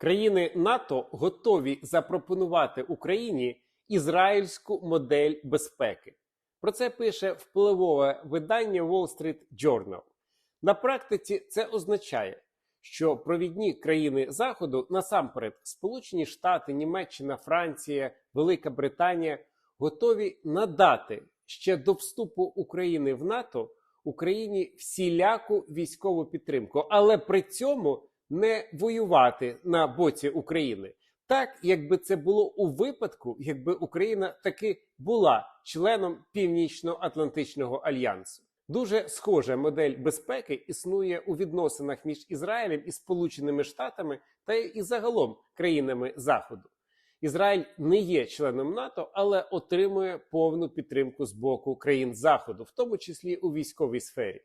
Країни НАТО готові запропонувати Україні ізраїльську модель безпеки. Про це пише впливове видання Wall Street Journal. На практиці це означає, що провідні країни Заходу, насамперед Сполучені Штати, Німеччина, Франція, Велика Британія, готові надати ще до вступу України в НАТО Україні всіляку військову підтримку, але при цьому не воювати на боці України. Так, якби це було у випадку, якби Україна таки була членом Північно-Атлантичного альянсу. Дуже схожа модель безпеки існує у відносинах між Ізраїлем і Сполученими Штатами та і загалом країнами Заходу. Ізраїль не є членом НАТО, але отримує повну підтримку з боку країн Заходу, в тому числі у військовій сфері.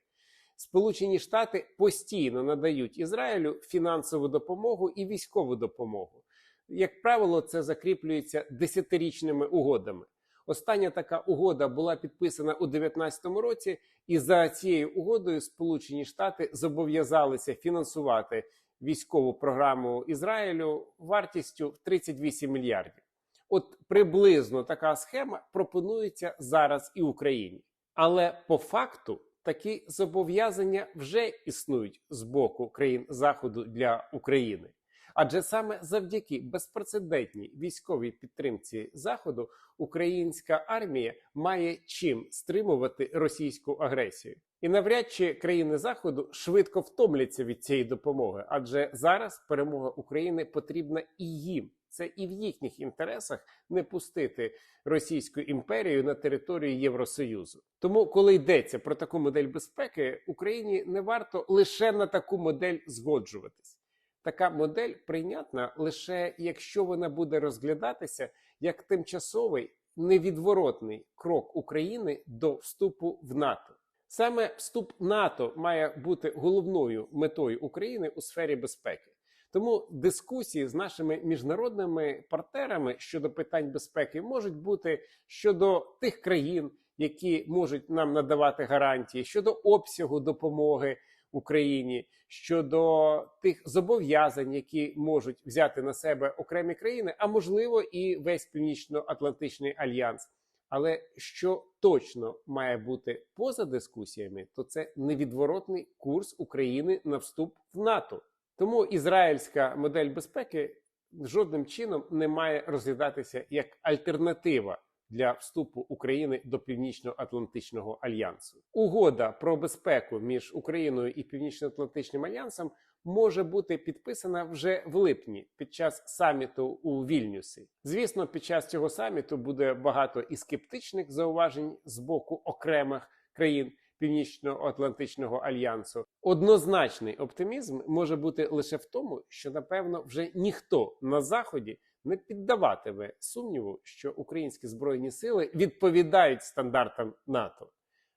Сполучені Штати постійно надають Ізраїлю фінансову допомогу і військову допомогу. Як правило, це закріплюється десятирічними угодами. Остання така угода була підписана у 2019 році, і за цією угодою Сполучені Штати зобов'язалися фінансувати військову програму Ізраїлю вартістю в 38 мільярдів. От приблизно така схема пропонується зараз і Україні. Але по факту такі зобов'язання вже існують з боку країн Заходу для України. Адже саме завдяки безпрецедентній військовій підтримці Заходу українська армія має чим стримувати російську агресію. І навряд чи країни Заходу швидко втомляться від цієї допомоги, адже зараз перемога України потрібна і їм. Це і в їхніх інтересах не пустити Російську імперію на територію Євросоюзу. Тому, коли йдеться про таку модель безпеки, Україні не варто лише на таку модель згоджуватись. Така модель прийнятна лише якщо вона буде розглядатися як тимчасовий невідворотний крок України до вступу в НАТО. Саме вступ НАТО має бути головною метою України у сфері безпеки. Тому дискусії з нашими міжнародними партнерами щодо питань безпеки можуть бути щодо тих країн, які можуть нам надавати гарантії, щодо обсягу допомоги Україні, щодо тих зобов'язань, які можуть взяти на себе окремі країни, а можливо і весь північно-атлантичний альянс. Але що точно має бути поза дискусіями, то це невідворотний курс України на вступ в НАТО. Тому ізраїльська модель безпеки жодним чином не має розглядатися як альтернатива для вступу України до Північно-Атлантичного альянсу. Угода про безпеку між Україною і Північно-Атлантичним альянсом може бути підписана вже в липні під час саміту у Вільнюсі. Звісно, під час цього саміту буде багато і скептичних зауважень з боку окремих країн. Північно-Атлантичного альянсу однозначний оптимізм може бути лише в тому, що напевно вже ніхто на заході не піддаватиме сумніву, що українські збройні сили відповідають стандартам НАТО.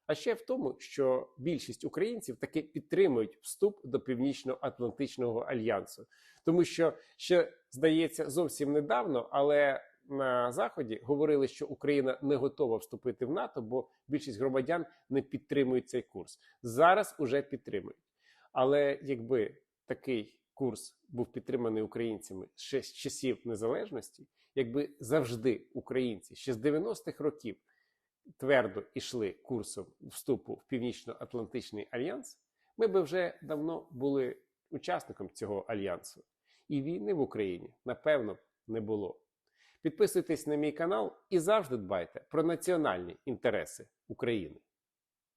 А ще в тому, що більшість українців таки підтримують вступ до Північно-Атлантичного альянсу, тому що ще здається зовсім недавно, але на заході говорили, що Україна не готова вступити в НАТО, бо більшість громадян не підтримують цей курс. Зараз уже підтримують. Але якби такий курс був підтриманий українцями ще з часів незалежності, якби завжди українці ще з 90-х років твердо йшли курсом вступу в Північно-Атлантичний альянс, ми би вже давно були учасником цього альянсу. І війни в Україні, напевно, не було. Підписуйтесь на мій канал і завжди дбайте про національні інтереси України.